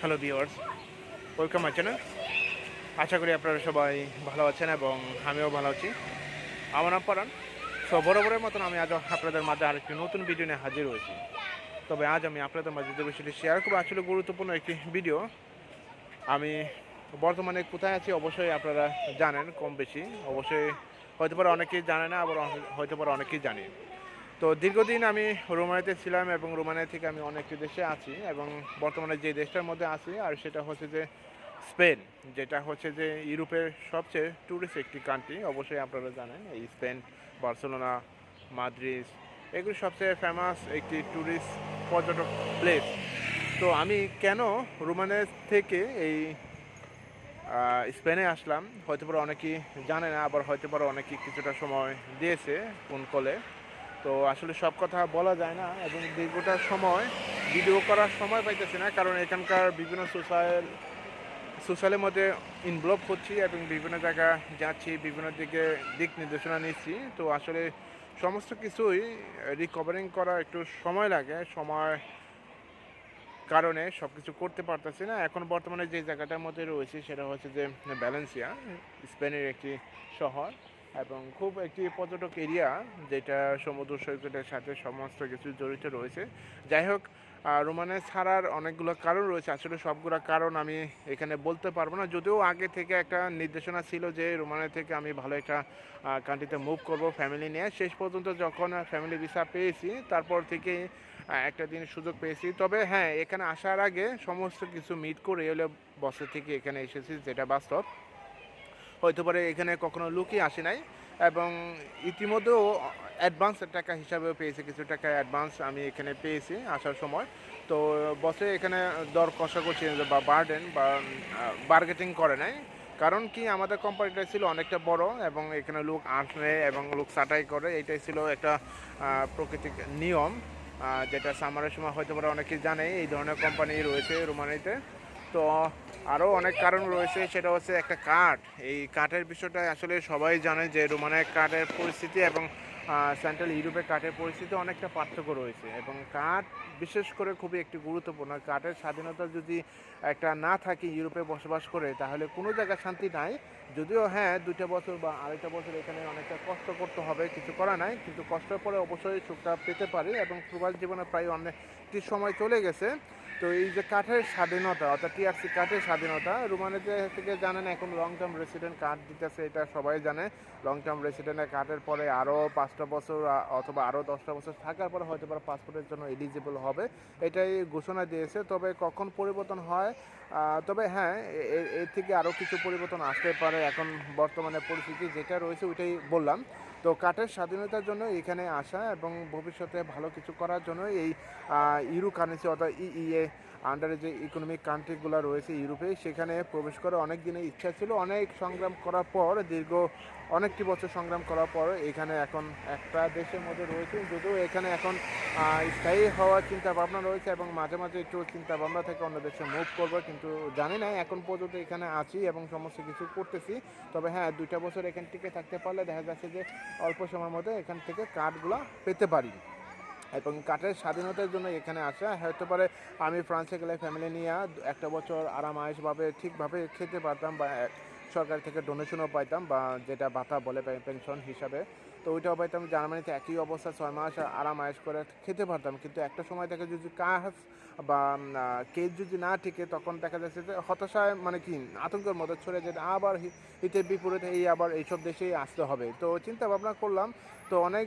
Hello viewers welcome my channel আশা করি আপনারা সবাই ভালো আছেন এবং আমিও ভালো আছি। আমার নাম পরান সো বরাবরের মতন আমি আজ আপনাদের মাঝে আরেকটি নতুন ভিডিও নিয়ে হাজির হয়েছি। তবে আজ আমি আপনাদের মাঝে যে বিষয়টি শেয়ার করব, আসলে গুরুত্বপূর্ণ একটি ভিডিও আমি বর্তমানে কোথায় আছি অবশ্যই আপনারা জানেন কম বেশি। অবশ্যই হয়তো পারে অনেকেই জানে না, আবার হয়তো পারে অনেকেই জানে। তো দীর্ঘদিন আমি রোমানিয়াতে ছিলাম এবং রোমানিয়া থেকে আমি অনেকটি দেশে আছি এবং বর্তমানে যে দেশটার মধ্যে আছি, আর সেটা হচ্ছে যে স্পেন, যেটা হচ্ছে যে ইউরোপের সবচেয়ে ট্যুরিস্ট একটি কান্ট্রি অবশ্যই আপনারা জানেন, এই স্পেন, বার্সেলোনা, মাদ্রিদ, এগুলি সবচেয়ে ফেমাস একটি ট্যুরিস্ট পর্যটক প্লেস তো আমি কেন রোমানিয়া থেকে এই স্পেনে আসলাম? হয়তো পারে অনেকেই জানে না, আবার হয়তো পারে অনেকেই কিছুটা সময় দিয়েছে ফোন কলে তো আসলে সব কথা বলা যায় না এবং দীর্ঘটা সময় ভিডিও করার সময় পাইতেছি না, কারণ এখানকার বিভিন্ন সোশ্যাল সোশ্যালের মধ্যে ইনভলভ হচ্ছি এবং বিভিন্ন জায়গা যাচ্ছি, বিভিন্ন দিকে দিক নির্দেশনা নিচ্ছি। তো আসলে সমস্ত কিছুই রিকভারিং করা একটু সময় লাগে, সময় কারণে সব কিছু করতে পারতেছি না। এখন বর্তমানে যে জায়গাটার মধ্যে রয়েছে সেটা হচ্ছে যে ব্যালেন্সিয়া স্পেনের একটি শহর। এবং খুব একটি পর্যটক এরিয়া যেটা সমুদ্র সৈকতের সাথে সমস্ত কিছু জড়িত রয়েছে। যাই হোক রোমানে ছাড়ার অনেকগুলো কারণ রয়েছে। আসলে সবগুলো কারণ আমি এখানে বলতে পারব না। যদিও আগে থেকে একটা নির্দেশনা ছিল যে রোমানে থেকে আমি ভালো একটা কান্ট্রিতে মুভ করব ফ্যামিলি নিয়ে। শেষ পর্যন্ত যখন ফ্যামিলি ভিসা পেয়েছি, তারপর থেকে একটা দিন সুযোগ পেয়েছি। তবে হ্যাঁ এখানে আসার আগে সমস্ত কিছু মিট করে এলে বছর থেকে এখানে এসেছি, যেটা বাস্তব। হয়তো পারে এখানে কখনো লুকিয়ে আসে নাই। এবং ইতিমধ্যেও অ্যাডভান্স টাকা হিসাবেও পেয়েছি, কিছু টাকা অ্যাডভান্স আমি এখানে পেয়েছি আসার সময়। তো বসে এখানে দর কষাকষি বা বার্ডেন বা বার্গেটিং করে নাই। কারণ কি আমাদের কোম্পানিটা ছিল অনেকটা বড় এবং এখানে লোক আসে এবং লোক সাটাই করে। এটাই ছিল একটা প্রকৃতিক নিয়ম। যেটা সামারের সময় হয়তো পারে অনেকেই জানে, এই ধরনের কোম্পানি রয়েছে রোমানিতে। তো আরও অনেক কারণ রয়েছে, সেটা হচ্ছে একটা কাঠ। এই কাঠের বিষয়টা আসলে সবাই জানে যে রোমানের কাঠের পরিস্থিতি এবং সেন্ট্রাল ইউরোপের কাঠের পরিস্থিতি অনেকটা পার্থক্য রয়েছে এবং কাঠ বিশেষ করে খুবই একটি গুরুত্বপূর্ণ। কাঠের স্বাধীনতা যদি একটা না থাকে ইউরোপে বসবাস করে, তাহলে কোনো জায়গায় শান্তি নাই। যদিও হ্যাঁ দুইটা বছর বা আড়াইটা বছর এখানে অনেকটা কষ্ট করতে হবে, কিছু করা নাই, কিন্তু কষ্টের পরে অবশ্যই সুখটা পেতে পারি এবং প্রবাস জীবনে প্রায় অনেকটি সময় চলে গেছে। তো এই যে কাঠের স্বাধীনতা, অর্থাৎ টিআরসি কাঠের স্বাধীনতা রোমানিতে থেকে জানেন এখন লং টার্ম রেসিডেন্ট কার্ড দিতেছে, এটা সবাই জানে। লং টার্ম রেসিডেন্টের কার্ডের পরে আরও পাঁচটা বছর অথবা আরও দশটা বছর থাকার পরে হয়তো বা পাসপোর্টের জন্য এলিজিবল হবে। এটাই ঘোষণা দিয়েছে। তবে কখন পরিবর্তন হয়? তবে হ্যাঁ এর থেকে আরও কিছু পরিবর্তন আসতে পারে এখন বর্তমানে পরিস্থিতি যেটা রয়েছে, ওইটাই বললাম। তো কাঠের স্বাধীনতার জন্য এখানে আসা এবং ভবিষ্যতে ভালো কিছু করার জন্য এই ইউরো কারেন্সি অর্থাৎ ইইএ আন্ডারে যে ইকোনমিক কান্ট্রিগুলো রয়েছে ইউরোপে, সেখানে প্রবেশ করে অনেক দিনের ইচ্ছা ছিল। অনেক সংগ্রাম করার পর, দীর্ঘ অনেকটি বছর সংগ্রাম করার পর, এখানে এখন একটা দেশের মধ্যে রয়েছে। যদিও এখানে এখন স্থায়ী হওয়ার চিন্তা ভাবনা রয়েছে এবং মাঝে মাঝে একটু চিন্তা ভাবনা থেকে অন্য দেশে মুভ করব, কিন্তু জানি না। এখন পর্যন্ত এখানে আছি এবং সমস্ত কিছু করতেছি। তবে হ্যাঁ দুইটা বছর এখান থেকে থাকতে পারলে দেখা যাচ্ছে যে অল্প সময়ের মধ্যে এখান থেকে কার্ডগুলো পেতে পারি। এবং কাঠের স্বাধীনতার জন্য এখানে আসা। হয়তো পারে আমি ফ্রান্সে গেলে ফ্যামিলি নিয়ে একটা বছর আরাম আয়েসভাবে ঠিকভাবে খেতে পারতাম বা সরকার থেকে ডোনেশনও পাইতাম বা যেটা ভাতা বলে পেনশন হিসাবে। তো ওইটাও পাইতাম, জার্মানিতে একই অবস্থা, ছয় মাস আরাম আয়েস করে খেতে পারতাম। কিন্তু একটা সময় থেকে যদি কাজ বা কেস যদি না টিকে, তখন দেখা যাচ্ছে যে হতাশায় মানে কি, আতঙ্কের মধ্যে ছড়ে যেতে আবার হিতের বিপরীতে এই আবার এইসব দেশেই আসতে হবে। তো চিন্তা ভাবনা করলাম। তো অনেক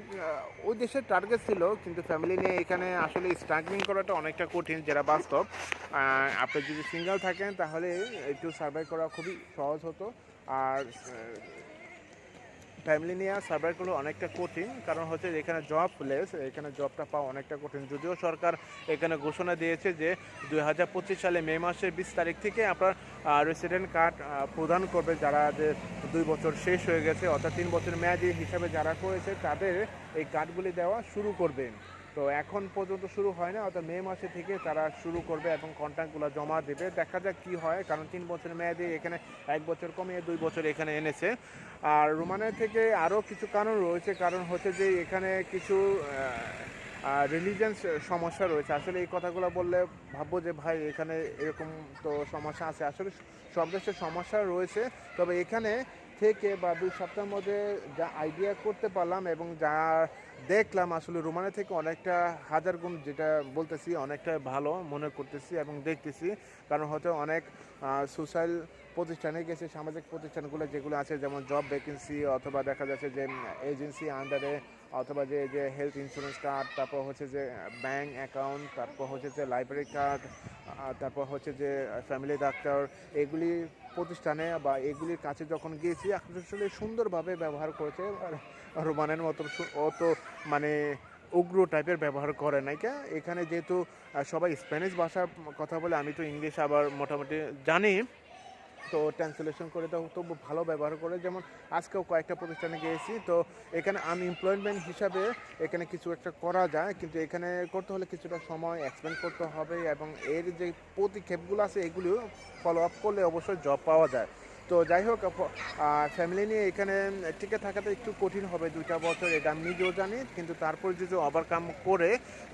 ওই দেশের টার্গেট ছিল, কিন্তু ফ্যামিলি নিয়ে এখানে আসলে স্ট্রাগলিং করাটা অনেকটা কঠিন, যেটা বাস্তব। আপনি যদি সিঙ্গেল থাকেন, তাহলে একটু সার্ভাইভ করা খুবই সহজ হতো। আর ফ্যামিলি নিয়ে সার্ভাইভ করা অনেকটা কঠিন, কারণ হচ্ছে এখানে জব লেস এখানে জবটা পাওয়া অনেকটা কঠিন। যদিও সরকার এখানে ঘোষণা দিয়েছে যে দুই হাজার পঁচিশ সালে মে মাসের বিশ তারিখ থেকে আপনার রেসিডেন্ট কার্ড প্রদান করবে যারা যে দুই বছর শেষ হয়ে গেছে, অর্থাৎ তিন বছর মেয়াদি হিসাবে যারা করেছে, তাদের এই কার্ডগুলি দেওয়া শুরু করবে তো এখন পর্যন্ত শুরু হয় না অর্থাৎ মে মাসে থেকে তারা শুরু করবে এবং কন্ট্রাক্টগুলো জমা দেবে। দেখা যাক কি হয় কারণ তিন বছর মেয়াদি এখানে এক বছর কমিয়ে দুই বছর এখানে এনেছে। আর রোমানিয়া থেকে আরও কিছু কারণ রয়েছে কারণ হচ্ছে যে এখানে কিছু আহ, রিলিজিয়ান সমস্যা রয়েছে। আসলে এই কথাগুলো বললে ভাববো যে ভাই এখানে এরকম তো সমস্যা আছে। আসলে সব দেশের সমস্যা রয়েছে তবে এখানে থেকে বা দুই সপ্তাহের মধ্যে যা আইডিয়া করতে পারলাম এবং যা দেখলাম আসলে রোমানের থেকে অনেকটা হাজার গুণ যেটা বলতেছি অনেকটা ভালো মনে করতেছি এবং দেখতেছি। কারণ হয়তো অনেক সোশ্যাল প্রতিষ্ঠানে গেছে, সামাজিক প্রতিষ্ঠানগুলো যেগুলো আছে, যেমন জব ভ্যাকেন্সি অথবা দেখা যাচ্ছে যে এজেন্সি আন্ডারে অথবা যে যে হেলথ ইন্স্যুরেন্স কার্ড তারপর হচ্ছে যে ব্যাঙ্ক অ্যাকাউন্ট তারপর হচ্ছে যে লাইব্রেরি কার্ড তারপর হচ্ছে যে ফ্যামিলি ডাক্তার এগুলি প্রতিষ্ঠানে বা এগুলির কাছে যখন গিয়েছি, আসলে সুন্দরভাবে ব্যবহার করেছে। রোমানের মতো অত মানে উগ্র টাইপের ব্যবহার করে নাই। কে? এখানে যেহেতু সবাই স্প্যানিশ ভাষার কথা বলে, আমি তো ইংলিশ আবার মোটামুটি জানি। তো ট্রান্সলেশন করে তো তবু ভালো ব্যবহার করে। যেমন আজকেও কয়েকটা প্রতিষ্ঠানে গিয়েছি, তো এখানে আনএমপ্লয়মেন্ট হিসাবে এখানে কিছু একটা করা যায়, কিন্তু এখানে করতে হলে কিছুটা সময় এক্সপেন্ড করতে হবে এবং এর যে পদক্ষেপগুলো আছে, এগুলিও ফলো আপ করলে অবশ্যই জব পাওয়া যায়। তো যাই হোক ফ্যামিলি নিয়ে এখানে টিকে থাকাটা একটু কঠিন হবে দুইটা বছর, এটা আমি নিজেও জানি। কিন্তু তারপর যদি ওভারকাম করে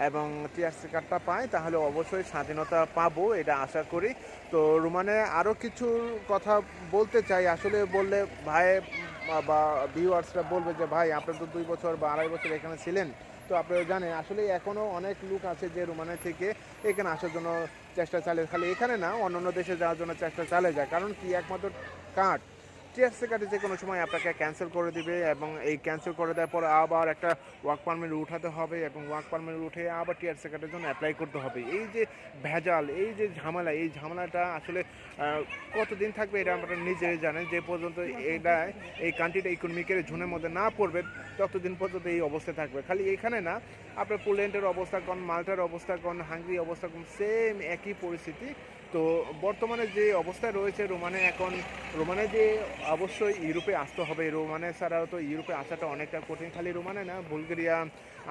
এবং টিআরসি কার্ডটা পাই তাহলে অবশ্যই স্বাধীনতা পাবো, এটা আশা করি। তো রোমানে আরও কিছু কথা বলতে চাই। আসলে বললে ভাই বা ভিউয়ার্সরা বলবে যে, ভাই, আপনি তো দুই বছর বা আড়াই বছর এখানে ছিলেন। তো আপনারা জানেন, আসলে এখনও অনেক লোক আছে যে রোমানিয়া থেকে এখানে আসার জন্য চেষ্টা চালিয়ে খালি এখানে না, অন্যান্য দেশে যাওয়ার জন্য চেষ্টা চালিয়ে যায়। কারণ কি একমাত্র কার্ড টিএসসি কার্ডে যে কোনো সময় আপনাকে ক্যান্সেল করে দিবে এবং এই ক্যান্সেল করে দেওয়ার পর আবার একটা ওয়ার্ক পারমিট উঠাতে হবে এবং ওয়ার্ক পারমিট উঠে আবার টিআরসি কার্ডের জন্য অ্যাপ্লাই করতে হবে। এই যে ভেজাল, এই যে ঝামেলা, এই ঝামেলাটা আসলে কতদিন থাকবে এটা আমরা নিজেই জানেন যে পর্যন্ত এটা, এই কান্ট্রিটা ইকোনমিকের ঝুনের মধ্যে না পড়বে, ততদিন পর্যন্ত এই অবস্থায় থাকবে। খালি এখানে না আপনার পোল্যান্ডের অবস্থা কোন, মাল্টার অবস্থা কোন হাঙ্গরি অবস্থা কোন সেম একই পরিস্থিতি। তো বর্তমানে যে অবস্থায় রয়েছে রোমানে এখন, রোমানে যে অবশ্যই ইউরোপে আসতে হবে। রোমানে ছাড়াও তো ইউরোপে আসাটা অনেকটা কঠিন। খালি রোমানে না, বুলগেরিয়া,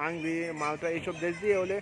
হাঙ্গরি, মাল্টা এইসব দেশ দিয়ে হলে